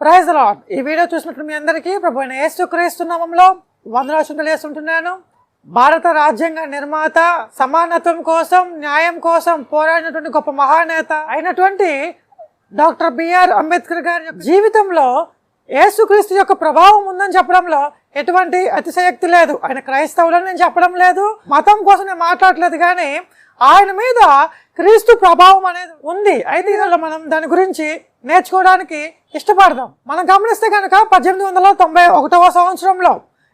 Praise lord ఈ video చూసినట్టు మీ అందరికీ ప్రభు అయిన యేసు క్రీస్తు నామంలో వందనాశం తెలియజేస్తుంటున్నాను భారత రాజ్యాంగ నిర్మాత సమానత్వం కోసం న్యాయం కోసం పోరాడినటువంటి గొప్ప మహానేత అయినటువంటి డాక్టర్ బిఆర్ అంబేద్కర్ గారి జీవితంలో యేసుక్రీస్తు యొక్క ప్రభావం ఉందని చెప్పడంలో ఎటువంటి అతిశయక్తి లేదు. ఆయన క్రైస్తవులని నేను చెప్పడం లేదు. మతం కోసం నేను మాట్లాడలేదు కానీ ఆయన మీద క్రీస్తు ప్రభావం అనేది ఉంది. అయితే మనం దాని గురించి నేర్చుకోవడానికి ఇష్టపడదాం. మనం గమనిస్తే కనుక పద్దెనిమిది వందల తొంభై ఒకటవ సంవత్సరంలో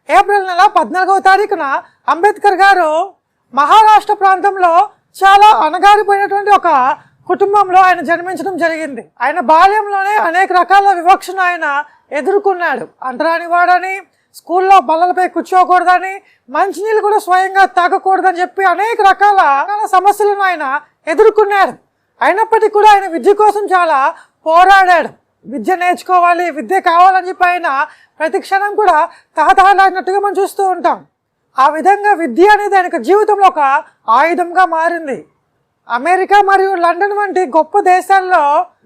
ఏప్రిల్ నెల పద్నాలుగవ తారీఖున అంబేద్కర్ గారు మహారాష్ట్ర ప్రాంతంలో చాలా అణగారిపోయినటువంటి ఒక కుటుంబంలో ఆయన జన్మించడం జరిగింది. ఆయన బాల్యంలోనే అనేక రకాల వివక్షను ఆయన ఎదుర్కొన్నాడు. అంటరాని వాడని స్కూల్లో బల్లలపై కూర్చోకూడదని మంచినీళ్ళు కూడా స్వయంగా తాగకూడదని చెప్పి అనేక రకాల సమస్యలను ఆయన ఎదుర్కొన్నాడు అయినప్పటికీ కూడా ఆయన విద్య కోసం చాలా పోరాడాడు. విద్య నేర్చుకోవాలి విద్య కావాలని చెప్పి ఆయన ప్రతి క్షణం కూడా తహతహలాడినట్టుగా మనం చూస్తూ ఉంటాం. ఆ విధంగా విద్య అనేది ఆయన జీవితంలో ఒక ఆయుధంగా మారింది. అమెరికా మరియు లండన్ వంటి గొప్ప దేశాల్లో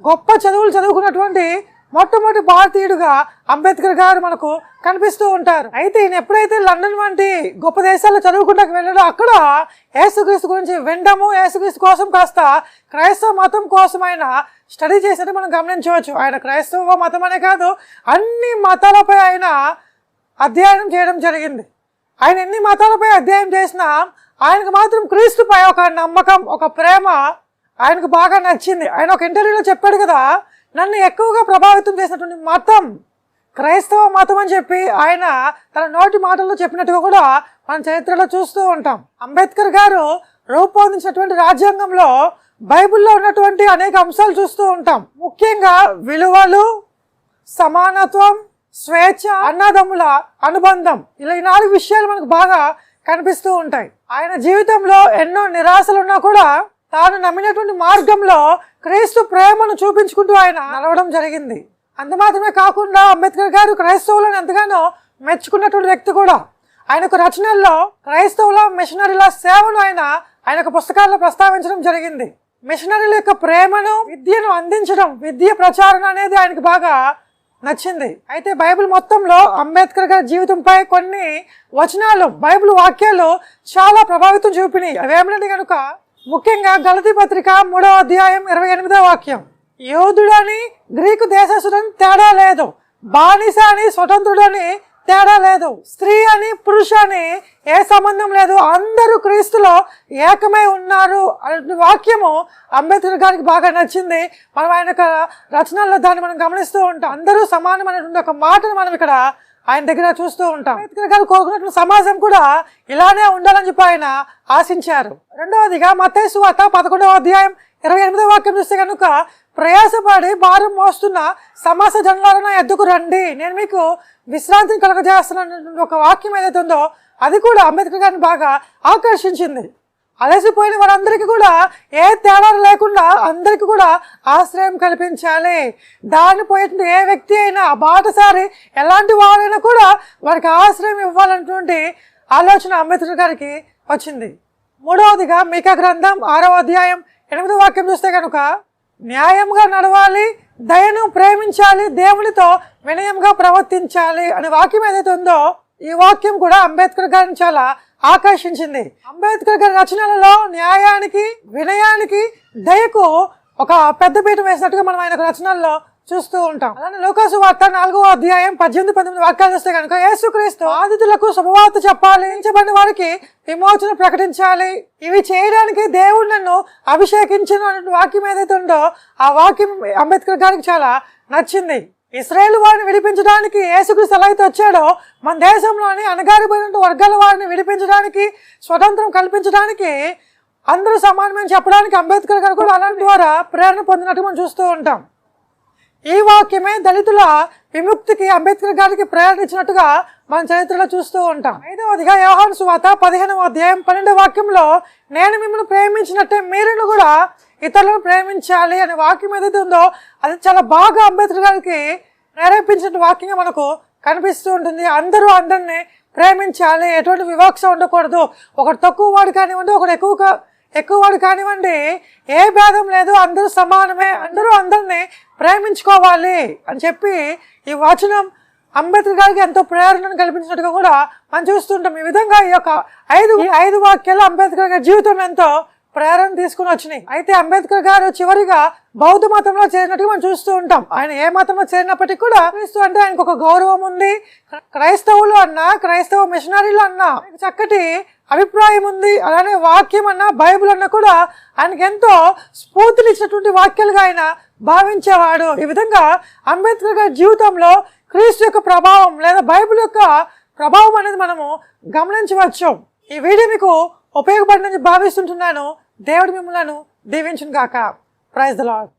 గొప్ప చదువులు చదువుకున్నటువంటి మొట్టమొదటి భారతీయుడుగా అంబేద్కర్ గారు మనకు కనిపిస్తూ ఉంటారు. అయితే ఈయన ఎప్పుడైతే లండన్ వంటి గొప్ప దేశాల్లో చదువుకుంటా వెళ్ళాడో అక్కడ యేసుక్రీస్తు గురించి వినడము యేసుక్రీస్తు కోసం కాస్త క్రైస్తవ మతం కోసం ఆయన స్టడీ చేసినట్టు మనం గమనించవచ్చు. ఆయన క్రైస్తవ మతం అనే కాదు అన్ని మతాలపై ఆయన అధ్యయనం చేయడం జరిగింది. ఆయన ఎన్ని మతాలపై అధ్యయనం చేసినా ఆయనకు మాత్రం క్రీస్తుపై ఒక నమ్మకం ఒక ప్రేమ ఆయనకు బాగా నచ్చింది. ఆయన ఒక ఇంటర్వ్యూలో చెప్పాడు కదా నన్ను ఎక్కువగా ప్రభావితం చేసినటువంటి మతం క్రైస్తవ మతం అని చెప్పి ఆయన తన నోటి మాటల్లో చెప్పినట్టుగా కూడా మన చరిత్రలో చూస్తూ ఉంటాం. అంబేద్కర్ గారు రూపొందించినటువంటి రాజ్యాంగంలో బైబిల్లో ఉన్నటువంటి అనేక అంశాలు చూస్తూ ఉంటాం. ముఖ్యంగా విలువలు సమానత్వం స్వేచ్ఛ అన్నదమ్ముల అనుబంధం ఇలా ఈ నాలుగు విషయాలు మనకు బాగా కనిపిస్తూ ఉంటాయి. ఆయన జీవితంలో ఎన్నో నిరాశలు ఉన్నా కూడా తాను నమ్మినటువంటి మార్గంలో క్రీస్తు ప్రేమను చూపించుకుంటూ ఆయన నడవడం జరిగింది. అంత మాత్రమే కాకుండా అంబేద్కర్ గారు క్రైస్తవులను ఎంతగానో మెచ్చుకున్నటువంటి వ్యక్తి కూడా. ఆయనకు రచనల్లో క్రైస్తవుల మిషనరీల సేవను ఆయన ఆయన యొక్క పుస్తకాల్లో ప్రస్తావించడం జరిగింది. మిషనరీల యొక్క ప్రేమను విద్యను అందించడం విద్య ప్రచారం అనేది ఆయనకు బాగా నచ్చింది. అయితే బైబిల్ మొత్తంలో అంబేద్కర్ గారి జీవితంపై కొన్ని వచనాలు బైబిల్ వాక్యాలు చాలా ప్రభావితం చూపినాయి. అవేమిటంటే కనుక ముఖ్యంగా గలతీ పత్రిక మూడవ అధ్యాయం ఇరవై ఎనిమిదవ వాక్యం. యోధుడని గ్రీకు దేశస్థుడని తేడా లేదు. బానిస అని స్వతంత్రుడని తేడా లేదు. స్త్రీ అని పురుష అని ఏ సంబంధం లేదు. అందరూ క్రీస్తులో ఏకమై ఉన్నారు అనే వాక్యము అంబేద్కర్ గారికి బాగా నచ్చింది. మనం ఆయన యొక్క రచనల్లో దాన్ని మనం గమనిస్తూ ఉంటాం. అందరూ సమానమైనటువంటి ఒక మాటను మనం ఇక్కడ ఆయన దగ్గర చూస్తూ ఉంటాం. అంబేద్కర్ గారు కోరుకున్నటువంటి సమాజం కూడా ఇలానే ఉండాలని చెప్పి ఆయన ఆశించారు. రెండవదిగా మతేసు వార్త పదకొండవ అధ్యాయం ఇరవై ఎనిమిదవ వాక్యం చూస్తే కనుక ప్రయాసపడి భారం మోస్తున్న సమాస జనులను ఎద్దుకు రండి. నేను మీకు విశ్రాంతిని కలగజేస్తున్నాను. ఒక వాక్యం ఏదైతే ఉందో అది కూడా అంబేద్కర్ గారిని బాగా ఆకర్షించింది. అలసిపోయిన వారందరికీ కూడా ఏ తేడా లేకుండా అందరికీ కూడా ఆశ్రయం కల్పించాలి. దాన్ని పోయేటువంటి ఏ వ్యక్తి అయినా బాటసారి ఎలాంటి వారైనా కూడా వారికి ఆశ్రయం ఇవ్వాలన్నటువంటి ఆలోచన అంబేద్కర్ గారికి వచ్చింది. మూడవదిగా మీకా గ్రంథం ఆరవ అధ్యాయం ఎనిమిదో వాక్యం చూస్తే కనుక న్యాయంగా నడవాలి దయను ప్రేమించాలి దేవునితో వినయంగా ప్రవర్తించాలి అనే వాక్యం ఏదైతే ఉందో ఈ వాక్యం కూడా అంబేద్కర్ గారిని చాలా ఆకర్షించింది అంబేద్కర్ గారి రచనలలో న్యాయానికి వినయానికి దయకు ఒక పెద్ద పీఠం వేసినట్టుగా మనం ఆయన రచనల్లో చూస్తూ ఉంటాం. అలానే లోకాసు వార్త నాలుగో అధ్యాయం పద్దెనిమిది పంతొమ్మిది వాక్యాలు వస్తే కనుక యేసుక్రీస్తు బాధితులకు శుభవార్త చెప్పాలి ఎంచబడిన వారికి విమోచన ప్రకటించాలి. ఇవి చేయడానికి దేవుడు నన్ను అభిషేకించిన వాక్యం ఏదైతే ఉందో ఆ వాక్యం అంబేద్కర్ గారికి చాలా నచ్చింది. ఇస్రాయేల్ వారిని విడిపించడానికి యేసుక్రీస్తు ఎలా అయితే వచ్చాడో మన దేశంలోని అణగారిపోయిన వర్గాల వారిని విడిపించడానికి స్వతంత్రం కల్పించడానికి అందరూ సమానమని చెప్పడానికి అంబేద్కర్ గారు కూడా అలాంటి ద్వారా ప్రేరణ పొందినట్టు మనం చూస్తూ ఉంటాం. ఈ వాక్యమే దళితుల విముక్తికి అంబేద్కర్ గారికి ప్రేరణ ఇచ్చినట్టుగా మన చరిత్రలో చూస్తూ ఉంటాం. ఐదవదిగా వ్యవహార సువాత పదిహేనవ అధ్యాయం పన్నెండవ వాక్యంలో నేను మిమ్మల్ని ప్రేమించినట్టే మీరును కూడా ఇతరులను ప్రేమించాలి అనే వాక్యం ఏదైతే ఉందో అది చాలా బాగా అంబేద్కర్ గారికి ప్రేరేపించిన వాక్యంగా మనకు కనిపిస్తూ ఉంటుంది. అందరూ అందరినీ ప్రేమించాలి ఎటువంటి వివక్ష ఉండకూడదు. ఒకటి తక్కువ వాడు కానివ్వండి ఒకటి ఎక్కువ వాడు కానివ్వండి ఏ భేదం లేదు అందరూ సమానమే అందరూ అందరినీ ప్రేమించుకోవాలి అని చెప్పి ఈ వచనం అంబేద్కర్ గారికి ఎంతో ప్రేరణను కల్పించినట్టుగా కూడా మనం చూస్తుంటాం. ఈ విధంగా ఈ యొక్క ఐదు ఐదు వాక్యాలు అంబేద్కర్ గారి జీవితం ఎంతో ప్రేరణ తీసుకుని వచ్చినాయి. అయితే అంబేద్కర్ గారు చివరిగా బౌద్ధ మతంలో చేరినట్టుగా మనం చూస్తూ ఉంటాం. ఆయన ఏ మతంలో చేరినప్పటికీ కూడా క్రీస్తు అంటే ఆయనకు ఒక గౌరవం ఉంది. క్రైస్తవులు అన్నా క్రైస్తవ మిషనరీలు అన్నా చక్కటి అభిప్రాయం ఉంది. అలానే వాక్యం అన్నా బైబిల్ అన్నా కూడా ఆయనకి ఎంతో స్ఫూర్తినిచ్చినటువంటి వాక్యాలుగా ఆయన భావించేవాడు. ఈ విధంగా అంబేద్కర్ గారి జీవితంలో క్రీస్తు యొక్క ప్రభావం లేదా బైబిల్ యొక్క ప్రభావం అనేది మనము గమనించవచ్చు. ఈ వీడియో మీకు ఉపయోగపడినని భావిస్తుంటున్నాను. దేవుడు మిమ్మల్ని దీవించును గాక ప్రైజ్ ద లాడ్